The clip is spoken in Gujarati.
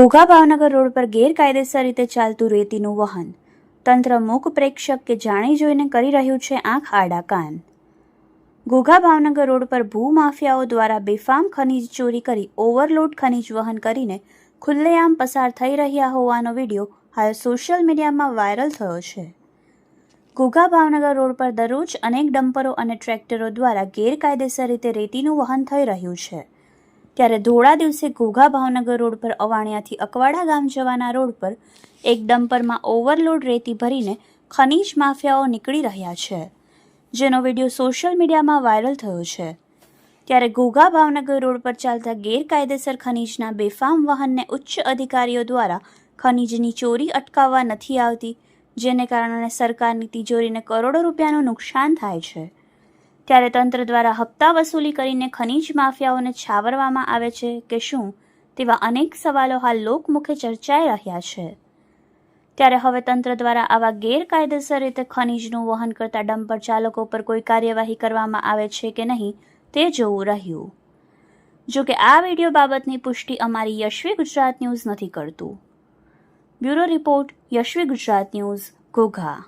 ઘોઘા ભાવનગર રોડ પર ગેરકાયદેસર રીતે ચાલતું રેતીનું વહન. તંત્ર મૂક પ્રેક્ષક કે જાણી જોઈને કરી રહ્યું છે આંખ આડા કાન. ઘોઘા ભાવનગર રોડ પર ભૂમાફિયાઓ દ્વારા બેફામ ખનીજ ચોરી કરી ઓવરલોડ ખનીજ વહન કરીને ખુલ્લેઆમ પસાર થઈ રહ્યા હોવાનો વીડિયો હાલ સોશિયલ મીડિયામાં વાયરલ થયો છે. ઘોઘા ભાવનગર રોડ પર દરરોજ અનેક ડમ્પરો અને ટ્રેક્ટરો દ્વારા ગેરકાયદેસર રીતે રેતીનું વહન થઈ રહ્યું છે. ત્યારે ધોળા દિવસે ઘોઘા ભાવનગર રોડ પર અવાણિયાથી અકવાડા ગામ જવાના રોડ પર એક ડમ્પરમાં ઓવરલોડ રેતી ભરીને ખનીજ માફિયાઓ નીકળી રહ્યા છે, જેનો વીડિયો સોશિયલ મીડિયામાં વાયરલ થયો છે. ત્યારે ઘોઘા ભાવનગર રોડ પર ચાલતા ગેરકાયદેસર ખનીજના બેફામ વહનને ઉચ્ચ અધિકારીઓ દ્વારા ખનીજની ચોરી અટકાવવા નથી આવતી, જેને કારણે સરકારની તિજોરીને કરોડો રૂપિયાનું નુકસાન થાય છે. ત્યારે તંત્ર દ્વારા હપ્તા વસૂલી કરીને ખનીજ માફિયાઓને છાવરવામાં આવે છે કે શું, તેવા અનેક સવાલો હાલ લોકમુખે ચર્ચાઈ રહ્યા છે. ત્યારે હવે તંત્ર દ્વારા આવા ગેરકાયદેસર રીતે ખનીજનું વહન કરતા ડમ્પર ચાલકો પર કોઈ કાર્યવાહી કરવામાં આવે છે કે નહીં, તે જોવું રહ્યું. જો કે આ વીડિયો બાબતની પુષ્ટિ અમારી યશવી ગુજરાત ન્યૂઝ નથી કરતું. Bureau report, Yashvi Gujarat news, Ghogha.